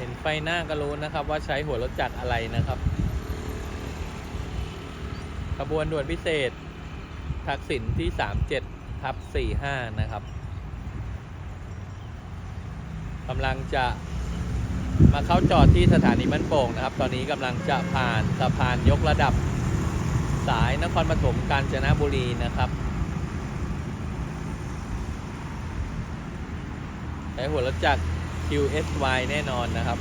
ห็นไฟหน้าก็รู้นะครับ ว่าใช้หัวรถจักรอะไรนะครับ ขบวนด่วนพิเศษ ทักษิณที่ 37ทับ45 นะครับกำลังจะมาเข้าจอดที่สถานีบ้านโป่งนะครับ ตอนนี้กำลังจะผ่านสะพานยกระดับสายนครปฐมกาญจนบุรีนะครับใช้หัวรถจักร QSY แน่นอนนะครับ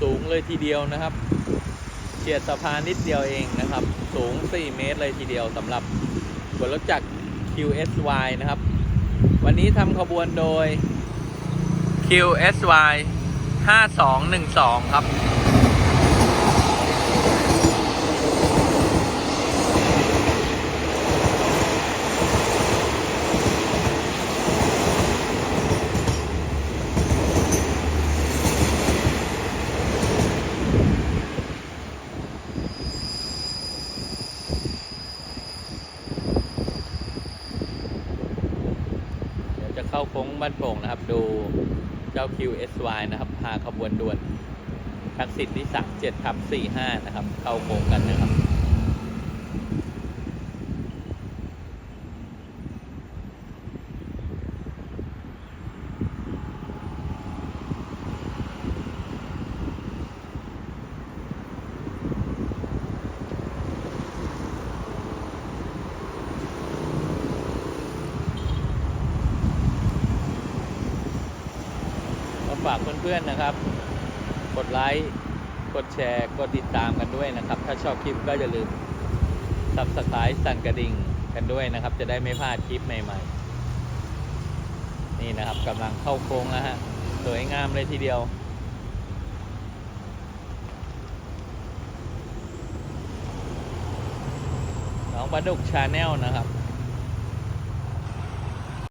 สูงเลยทีเดียวนะครับเฉียดสะพานนิดเดียวเองนะครับ สูง 4 เมตรเลยทีเดียวสำหรับหัวรถจักร QSY นะครับ วันนี้ทำขบวนโดย QSY 5212 ครับ จะเข้าโค้งบ้านโป่งนะครับ ดูเจ้า QSY นะครับ พาขบวนด่วนทักษิณที่ 37ทับ45 นะครับ เข้าโค้งกันนะครับ ฝากเพื่อนๆนะครับ กดไลค์กดแชร์กดติดตามกันด้วยนะครับ ถ้าชอบคลิปก็อย่าลืม subscribe สั่นกระดิ่งกันด้วยนะครับ จะได้ไม่พลาดคลิปใหม่ๆ นี่นะครับกำลังเข้าโค้งแล้วฮะสวยงามเลยทีเดียวน้องปลาดุกชาแนลนะครับ